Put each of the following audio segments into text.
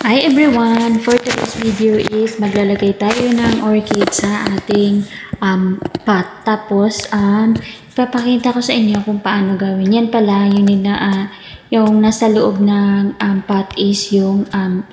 Hi everyone! For today's video is maglalagay tayo ng orchid sa ating um, pot. Tapos, um, ipapakita ko sa inyo kung paano gawin. Yan pala, yung, nila, ah, yung nasa loob ng um, pot is yung um,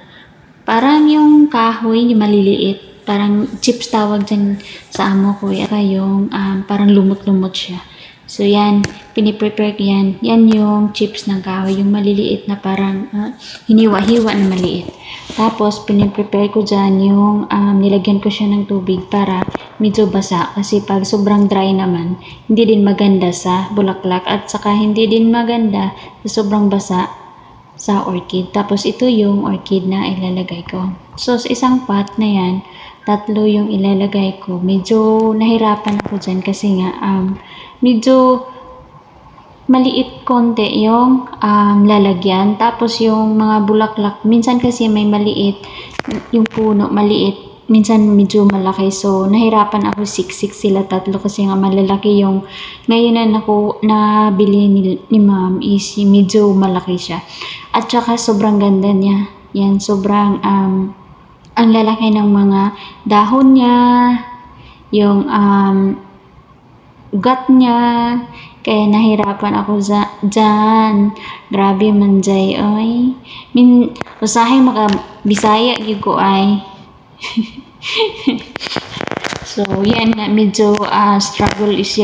parang yung kahoy, yung maliliit. Parang chips tawag dyan sa amo ko. Yaka yung um, parang lumot-lumot siya. So yan, piniprepare ko yan. Yan yung chips ng kahoy, yung maliliit na parang ah, hiniwa-hiwa na maliit. Tapos, piniprepare ko dyan yung um, nilagyan ko siya ng tubig para medyo basa. Kasi pag sobrang dry naman, hindi din maganda sa bulaklak at saka hindi din maganda sa sobrang basa sa orchid. Tapos, ito yung orchid na ilalagay ko. So, sa isang pot na yan, tatlo yung ilalagay ko. Medyo nahirapan ako dyan kasi nga um, medyo maliit konti yung um, lalagyan. Tapos yung mga bulaklak, minsan kasi may maliit, yung puno maliit, minsan medyo malaki. So, nahirapan ako siksik sila tatlo kasi nga malalaki yung ngayon na ako nabili ni, ni ma'am is medyo malaki siya. At saka sobrang ganda niya. Yan, sobrang um, ang lalaki ng mga dahon niya, yung um, ugat niya, kaya nahirapan ako za, dyan. Grabe man jay, oy. Min, usahay maka bisaya gyud ko ay. so, yan nga, medyo ah, struggle is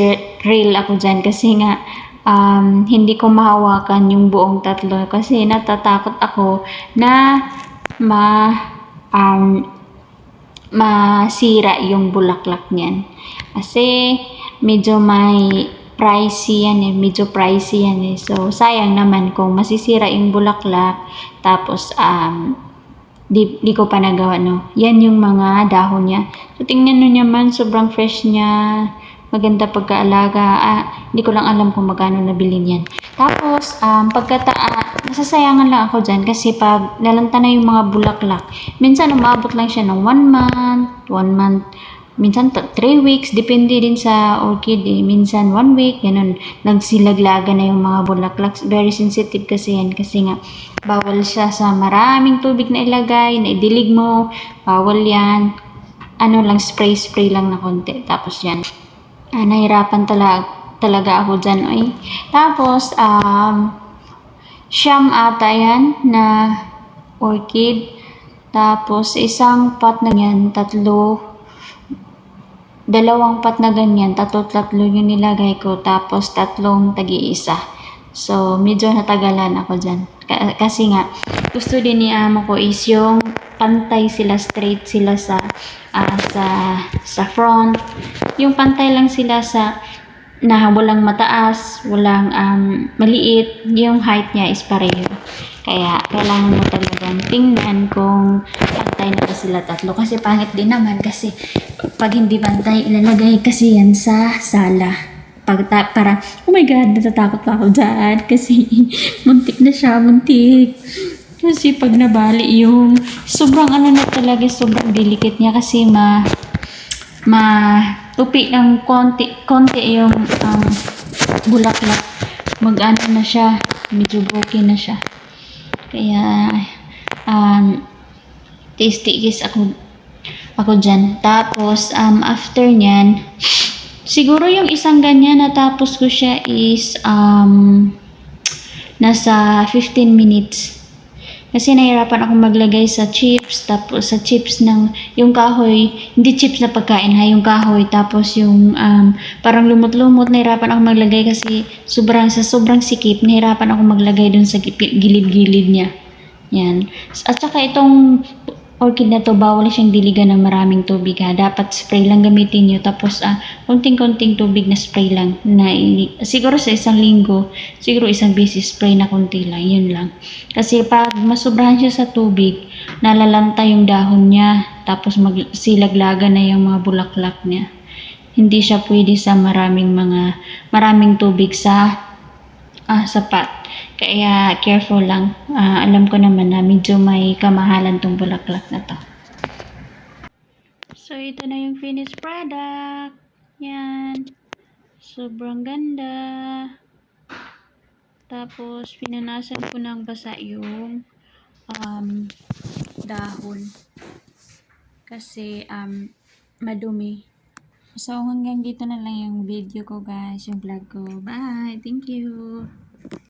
real ako dyan kasi nga, um, hindi ko mahawakan yung buong tatlo kasi natatakot ako na ma um, masira yung bulaklak niyan. Kasi medyo may pricey yan eh, medyo pricey yan eh. So, sayang naman kung masisira yung bulaklak, tapos, um, di, di ko pa nagawa, no. Yan yung mga dahon niya. So, tingnan nyo naman, sobrang fresh niya, maganda pagkaalaga. Ah, hindi ko lang alam kung magkano nabili niyan. Tapos, um, pagkata, nasasayangan lang ako dyan kasi pag nalanta na yung mga bulaklak, minsan umabot lang siya ng one month, one month, minsan t- three weeks, depende din sa orchid eh. Minsan one week, ganun. Nagsilaglaga na yung mga bulaklak. Very sensitive kasi yan kasi nga bawal siya sa maraming tubig na ilagay, na idilig mo, bawal yan. Ano lang, spray-spray lang na konti. Tapos yan. Ah, nahirapan talaga, talaga ako dyan. Oy. Tapos, um, siyam ata yan na orchid. Tapos, isang pot na yan, tatlo, dalawang pot na ganyan, tatlo-tatlo yung nilagay ko, tapos tatlong tagi-isa. So, medyo natagalan ako dyan. Ka- kasi nga, gusto din ni amo ko is yung pantay sila, straight sila sa, ah, sa, sa front. Yung pantay lang sila sa, na walang mataas, walang um, maliit, yung height niya is pareho. Kaya, kailangan mo talagang tingnan kung pantay na ba sila tatlo. Kasi pangit din naman kasi pag hindi pantay, ilalagay kasi yan sa sala. Pag ta- para, oh my God, natatakot pa ako dyan kasi muntik na siya, muntik. Kasi pag nabali yung, sobrang ano na talaga, sobrang delicate niya kasi ma, ma, tupi ng konti, konti yung um, bulaklak. Mag-ano na siya, medyo broken na siya. Kaya, um, tiis-tiis ako, ako dyan. Tapos, um, after nyan, siguro yung isang ganyan natapos ko siya is, um, nasa 15 minutes. Kasi nahirapan ako maglagay sa chips, tapos sa chips ng, yung kahoy, hindi chips na pagkain ha, yung kahoy, tapos yung um, parang lumot-lumot, nahirapan ako maglagay kasi sobrang, sa sobrang sikip, nahirapan ako maglagay dun sa gi- gilid-gilid niya. Yan. At saka itong orchid na to, bawal siyang diligan ng maraming tubig ha. Dapat spray lang gamitin nyo. Tapos, ah, konting-konting tubig na spray lang. Na, siguro sa isang linggo, siguro isang beses spray na konti lang. Yun lang. Kasi pag masobrahan siya sa tubig, nalalanta yung dahon niya. Tapos magsilaglaga na yung mga bulaklak niya. Hindi siya pwede sa maraming mga, maraming tubig sa ah, sapat. Kaya careful lang. Ah, alam ko naman na medyo may kamahalan tong bulaklak na to. So, ito na yung finished product. Yan. Sobrang ganda. Tapos, pinanasan ko ng basa yung um, dahon. Kasi um, madumi. So hanggang dito na lang yung video ko guys, yung vlog ko. Bye! Thank you!